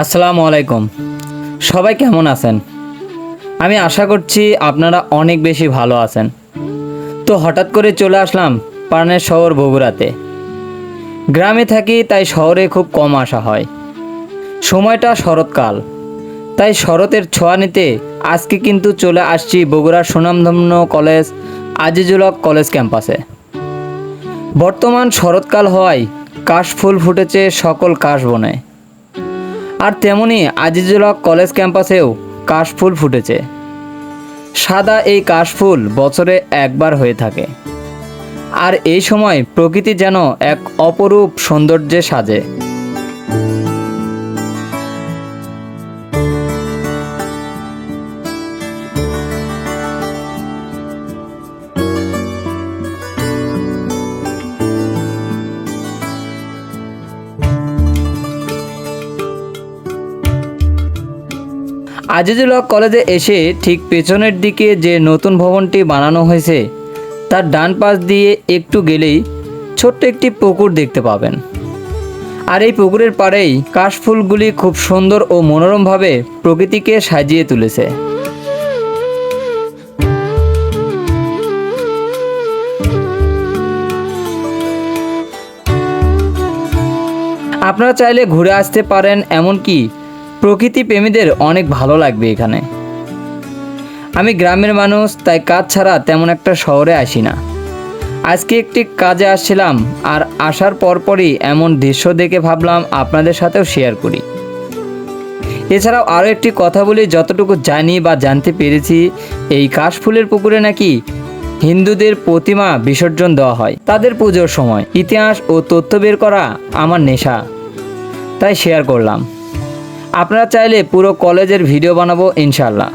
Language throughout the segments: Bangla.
আসসালামু আলাইকুম। সবাই কেমন আছেন? আমি আশা করছি আপনারা অনেক বেশি ভালো আছেন। তো হঠাৎ করে চলে আসলাম পার্নের শহর বগুড়াতে। গ্রামে থাকি, তাই শহরে খুব কম আসা হয়। সময়টা শরৎকাল। তাই শরতের ছোঁয়া নিতে আজকে কিন্তু চলে আসছি বগুড়ার সুনামধন্য কলেজ, আজিজুল হক কলেজ ক্যাম্পাসে। বর্তমান শরৎকাল হওয়ায় কাশফুল ফুটেছে সকল কাশবনে আর তেমনি আজিজুল হক কলেজ ক্যাম্পাসেও কাশফুল ফুটেছে। সাদা এই কাশফুল বছরে একবার হয়ে থাকে। আর এই সময় প্রকৃতি যেন এক অপরূপ সৌন্দর্যে সাজে। আজিজুল হক কলেজে এসে ঠিক পেছনের দিকে যে নতুন ভবনটি বানানো হয়েছে, তার ডান পাশ দিয়ে একটু গেলেই ছোট্ট একটি পুকুর দেখতে পাবেন। আর এই পুকুরের পাড়েই কাশফুলগুলি খুব সুন্দর ও মনোরমভাবে প্রকৃতিকে সাজিয়ে তুলেছে। আপনারা চাইলে ঘুরে আসতে পারেন, এমনকি প্রকৃতি প্রেমীদের অনেক ভালো লাগবে এখানে। আমি গ্রামের মানুষ, তাই কাজ ছাড়া তেমন একটা শহরে আসি না। আজকে একটি কাজে আসছিলাম, আর আসার পরপরই এমন দৃশ্য দেখে ভাবলাম আপনাদের সাথেও শেয়ার করি। এছাড়াও আরও একটি কথা বলি, যতটুকু জানি বা জানতে পেরেছি, এই কাশফুলের পুকুরে নাকি হিন্দুদের প্রতিমা বিসর্জন দেওয়া হয়। তাদের পুজোর সময় ইতিহাস ও তথ্য বের করা আমার নেশা, তাই শেয়ার করলাম। আপনারা চাইলে পুরো কলেজের ভিডিও বানাবো ইনশাল্লাহ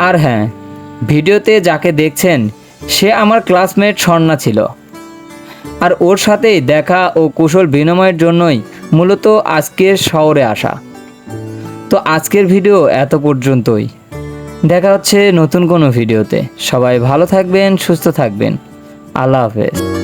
আর হ্যাঁ ভিডিওতে যাকে দেখছেন, সে আমার ক্লাসমেট স্বর্ণা ছিল। আর ওর সাথেই দেখা ও কুশল বিনিময়ের জন্যই মূলত আজকের শহরে আসা। তো আজকের ভিডিও এত পর্যন্তই। দেখা হচ্ছে নতুন কোনো ভিডিওতে। সবাই ভালো থাকবেন, সুস্থ থাকবেন। আল্লাহ হাফেজ।